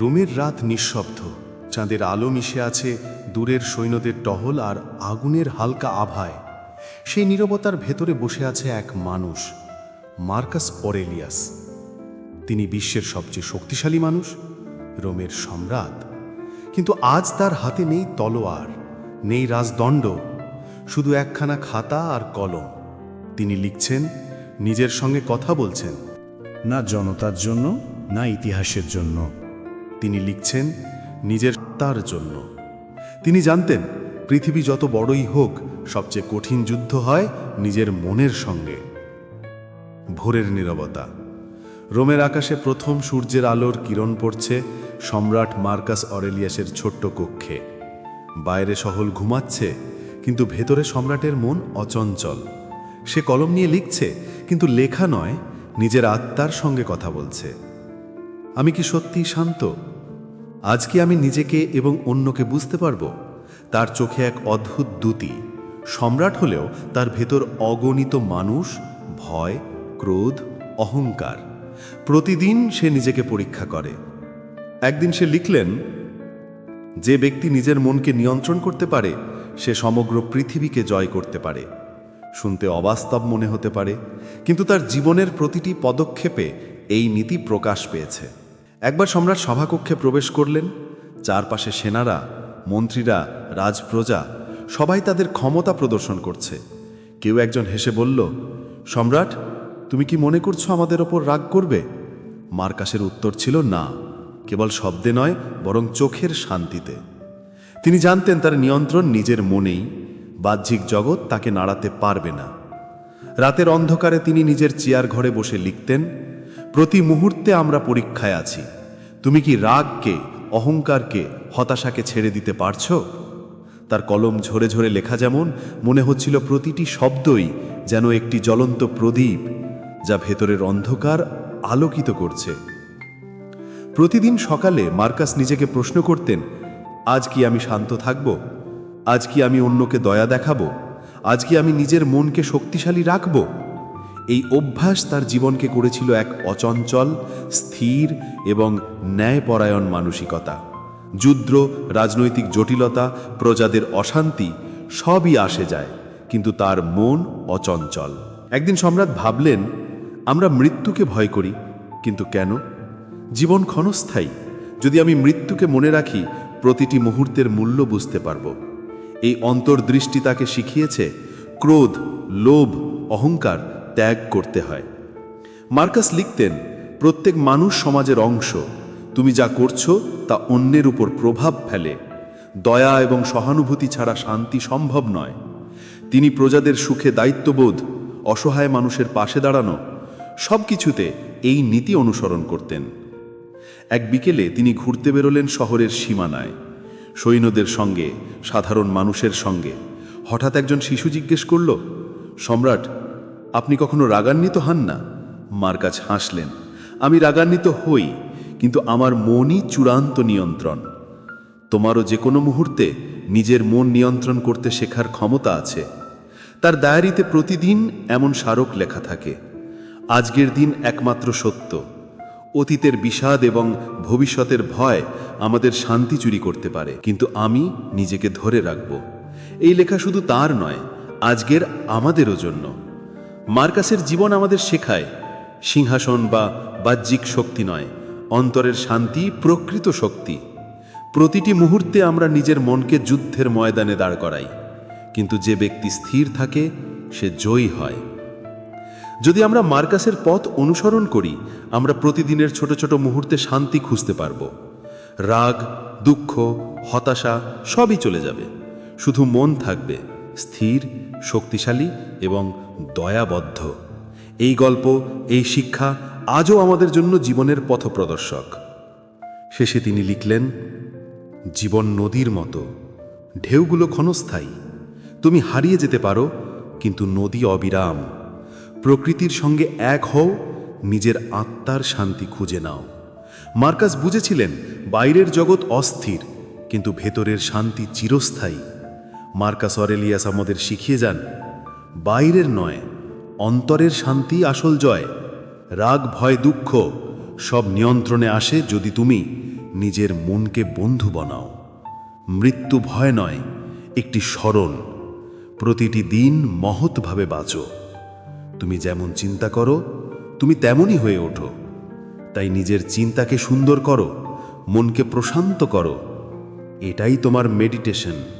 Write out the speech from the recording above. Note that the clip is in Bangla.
রুমের রাত নিঃশব্দ। চাঁদের আলো মিশে আছে দূরের সৈন্যদের টহল আর আগুনের হালকা আভায়। সেই নীরবতার ভেতরে বসে আছে এক মানুষ, মার্কাস অরেলিয়াস। তিনি বিশ্বের সবচেয়ে শক্তিশালী মানুষ, রোমের সম্রাট। কিন্তু আজ তার হাতে নেই তলোয়ার, নেই রাজদণ্ড, শুধু একখানা খাতা আর কলম। তিনি লিখছেন, নিজের সঙ্গে কথা বলছেন। না জনতার জন্য, না ইতিহাসের জন্য। তিনি লিখছেন নিজের তার জন্য। তিনি জানতেন, পৃথিবী যত বড়ই হোক, সবচেয়ে কঠিন যুদ্ধ হয় নিজের মনের সঙ্গে। ভোরের নীরবতা। রোমের আকাশে প্রথম সূর্যের আলোর কিরণ পড়ছে সম্রাট মার্কাস অরেলিয়াসের ছোট্ট কক্ষে। বাইরে শহল ঘুমাচ্ছে, কিন্তু ভেতরে সম্রাটের মন অচঞ্চল। সে কলম নিয়ে লিখছে, কিন্তু লেখা নয়, নিজের আত্মার সঙ্গে কথা বলছে। আমি কি সত্যিই শান্ত? আজ কি আমি নিজেকে এবং অন্যকে বুঝতে পারব। তার চোখে এক অদ্ভুত দ্যুতি। সম্রাট হলেও তার ভেতর অগণিত মানুষ, ভয়, ক্রোধ, অহংকার। প্রতিদিন সে নিজেকে পরীক্ষা করে। একদিন সে লিখলেন, যে ব্যক্তি নিজের মনকে নিয়ন্ত্রণ করতে পারে, সে সমগ্র পৃথিবীকে জয় করতে পারে। শুনতে অবাস্তব মনে হতে পারে, কিন্তু তার জীবনের প্রতিটি পদক্ষেপে এই নীতি প্রকাশ পেয়েছে। একবার সম্রাট সভাকক্ষে প্রবেশ করলেন। চারপাশে সেনারা, মন্ত্রীরা, রাজপ্রজা, সবাই তাদের ক্ষমতা প্রদর্শন করছে। কেউ একজন হেসে বলল, সম্রাট, তুমি কি মনে করছ আমাদের ওপর রাগ করবে? মার্কাসের উত্তর ছিল, না, কেবল শব্দে নয়, বরং চোখের শান্তিতে। তিনি জানতেন তার নিয়ন্ত্রণ নিজের মনেই, বাহ্যিক জগৎ তাকে নাড়াতে পারবে না। রাতের অন্ধকারে তিনি নিজের চেয়ার ঘরে বসে লিখতেন প্রতি মুহূর্তে আমরা পরীক্ষায় আছি। তুমি কি রাগকে, অহংকারকে, হতাশাকে ছেড়ে দিতে পারছ? তার কলম ঝরে ঝরে লেখা যেমন, মনে হচ্ছিল প্রতিটি শব্দই যেন একটি জ্বলন্ত প্রদীপ, যা ভেতরের অন্ধকার আলোকিত করছে। প্রতিদিন সকালে মার্কাস নিজেকে প্রশ্ন করতেন, আজ কি আমি শান্ত থাকব? আজ কি আমি অন্যকে দয়া দেখাবো? আজ কি আমি নিজের মনকে শক্তিশালী রাখব? এই অভ্যাস তার জীবনকে করেছিল এক অচঞ্চল, স্থির এবং ন্যায়পরায়ণ মানসিকতা। যুদ্ধ, রাজনৈতিক জটিলতা, প্রজাদের অশান্তি সবই আসে যায়, কিন্তু তার মন অচঞ্চল। একদিন সম্রাট ভাবলেন, আমরা মৃত্যুকে ভয় করি, কিন্তু কেন? জীবন ক্ষণস্থায়ী। যদি আমি মৃত্যুকে মনে রাখি, প্রতিটি মুহূর্তের মূল্য বুঝতে পারব। এই অন্তর্দৃষ্টি তাকে শিখিয়েছে, ক্রোধ, লোভ, অহংকার ত্যাগ করতে হয়। মার্কাস লিখতেন, প্রত্যেক মানুষ সমাজের অংশ। তুমি যা করছ, তা অন্যের উপর প্রভাব ফেলে। দয়া এবং সহানুভূতি ছাড়া শান্তি সম্ভব নয়। তিনি প্রজাদের সুখে দায়িত্ববোধ, অসহায় মানুষের পাশে দাঁড়ানো সব কিছুতে এই নীতি অনুসরণ করতেন। এক বিকেলে তিনি ঘুরতে বেরোলেন শহরের সীমানায়। সৈন্যদের সঙ্গে, সাধারণ মানুষের সঙ্গে। হঠাৎ একজন শিশু জিজ্ঞেস করল, সম্রাট আপনি কখনো রাগান্বিত হন না? মার্কাজ হাসলেন। আমি রাগান্বিত হই, কিন্তু আমার মনই চূড়ান্ত নিয়ন্ত্রণ। তোমারও যে কোনো মুহূর্তে নিজের মন নিয়ন্ত্রণ করতে শেখার ক্ষমতা আছে। তার ডায়েরিতে প্রতিদিন এমন স্মারক লেখা থাকে, আজকের দিন একমাত্র সত্য। অতীতের বিষাদ এবং ভবিষ্যতের ভয় আমাদের শান্তি চুরি করতে পারে, কিন্তু আমি নিজেকে ধরে রাখব। এই লেখা শুধু তার নয়, আজকের আমাদেরও জন্য। মার্কাসের জীবন আমাদের শেখায়, সিংহাসন বা বাহ্যিক শক্তি নয়, অন্তরের শান্তি, প্রকৃত শক্তি। প্রতিটি মুহূর্তে আমরা নিজের মনকে যুদ্ধের ময়দানে দাঁড় করাই, কিন্তু যে ব্যক্তি স্থির থাকে, সে জয়ী হয়। যদি আমরা মার্কাসের পথ অনুসরণ করি, আমরা প্রতিদিনের ছোট ছোট মুহূর্তে শান্তি খুঁজতে পারব। রাগ, দুঃখ, হতাশা সবই চলে যাবে। শুধু মন থাকবে, স্থির, শক্তিশালী এবং দয়াবদ্ধ। এই গল্প, এই শিক্ষা আজও আমাদের জন্য জীবনের পথপ্রদর্শক। শেষে তিনি লিখলেন, জীবন নদীর মতো, ঢেউগুলো ক্ষণস্থায়ী। তুমি হারিয়ে যেতে পারো, কিন্তু নদী অবিরাম। প্রকৃতির সঙ্গে এক হও, নিজের আত্মার শান্তি খুঁজে নাও। মার্কাস বুঝেছিলেন, বাইরের জগৎ অস্থির, কিন্তু ভেতরের শান্তি চিরস্থায়ী। মার্কাস অরেলিয়াস আমাদের শিখিয়ে যান বাইরের নয়, অন্তরের শান্তি, আসল জয়। রাগ, ভয়, দুঃখ, সব নিয়ন্ত্রণে আসে যদি তুমি নিজের মনকে বন্ধু বানাও। মৃত্যু ভয় নয়, একটি স্মরণ। প্রতিটি দিন মহৎভাবে বাঁচো। তুমি যেমন চিন্তা করো, তুমি তেমনই হয়ে ওঠো। তাই নিজের চিন্তাকে সুন্দর করো, মনকে প্রশান্ত করো। এটাই তোমার মেডিটেশন